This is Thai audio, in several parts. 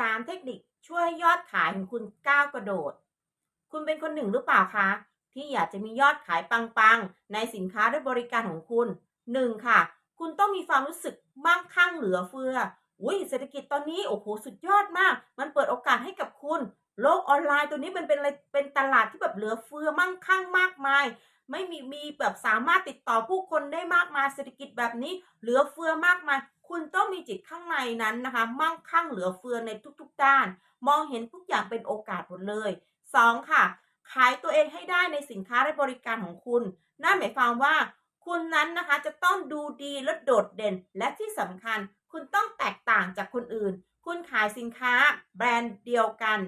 3 เทคนิคช่วยให้ยอดขายของคุณก้าวกระโดด คุณเป็นคนหนึ่งหรือเปล่าคะ ที่อยากจะมียอดขายปังๆ ในสินค้าและบริการของคุณ 1. ค่ะ คุณต้องมีความรู้สึกมั่งคั่งเหลือเฟืออุ้ยเศรษฐกิจตอนนี้โอ้โหสุดยอดมาก มันเปิดโอกาสให้กับคุณ โลกออนไลน์ตัวนี้มันเป็นอะไรเป็นตลาดที่แบบเหลือเฟือมั่งคั่งมากมาย ไม่มีมีแบบสามารถติดต่อผู้คนได้มากมายเศรษฐกิจแบบนี้เหลือเฟือมากมาย คุณต้องมีจิตข้างในนั้นนะคะ มั่งคั่งเหลือเฟือในทุกๆด้าน มองเห็นทุกอย่างเป็นโอกาสหมดเลย 2. ค่ะ ขายตัวเองให้ได้ในสินค้าและบริการของคุณ นั่นหมายความว่า คุณนั้นนะคะจะต้องดูดีและโดดเด่น และที่สำคัญ คุณต้องแตกต่างจากคนอื่น คุณขายสินค้าแบรนด์เดียวกัน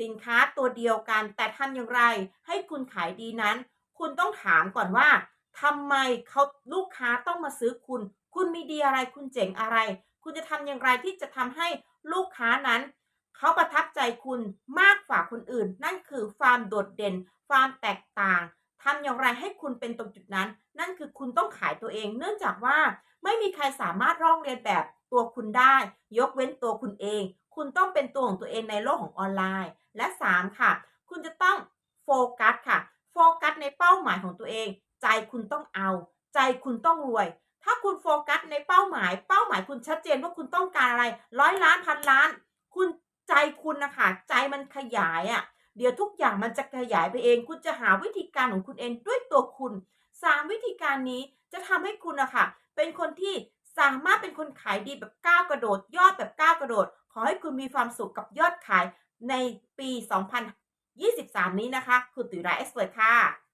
สินค้าตัวเดียวกัน แต่ทำอย่างไร ให้คุณขายดีนั้น คุณต้องถามก่อนว่าทำไมเขาลูกค้าต้องมาซื้อคุณ คุณมีดีอะไรคุณเจ๋งอะไร คุณจะทำอย่างไรที่จะทำให้ลูกค้านั้น เขาประทับใจคุณมากกว่าคนอื่น นั่นคือความโดดเด่น ความแตกต่างทำอย่างไรให้คุณเป็นตรงจุดนั้น นั่นคือคุณต้องขายตัวเอง เนื่องจากว่าไม่มีใครสามารถร้องเรียนแบบตัวคุณได้ ยกเว้นตัวคุณเอง คุณต้องเป็นตัวของตัวเองในโลกของออนไลน์ และ 3 ค่ะ คุณจะต้องโฟกัสค่ะ โฟกัสในเป้าหมายของตัวเอง ใจคุณต้องเอา ใจคุณต้องรวย ถ้าคุณโฟกัสในเป้าหมาย เป้าหมายคุณชัดเจนว่าคุณต้องการอะไร ร้อยล้านพันล้าน คุณใจคุณนะคะใจมันขยายอะ่ะ เดี๋ยวทุกอย่างมันจะขยายไปเอง คุณจะหาวิธีการของคุณเองด้วยตัวคุณ3วิธีการนี้จะทำให้คุณนะคะเป็นคนที่สามารถเป็นคนขายดีแบบก้าวกระโดด ยอดแบบก้าวกระโดด ขอให้คุณมีความสุขกับยอดขายในปี 2023 นี้นะคะ คุณตุ๋ยราเอ็กซ์เพิร์ค่ะ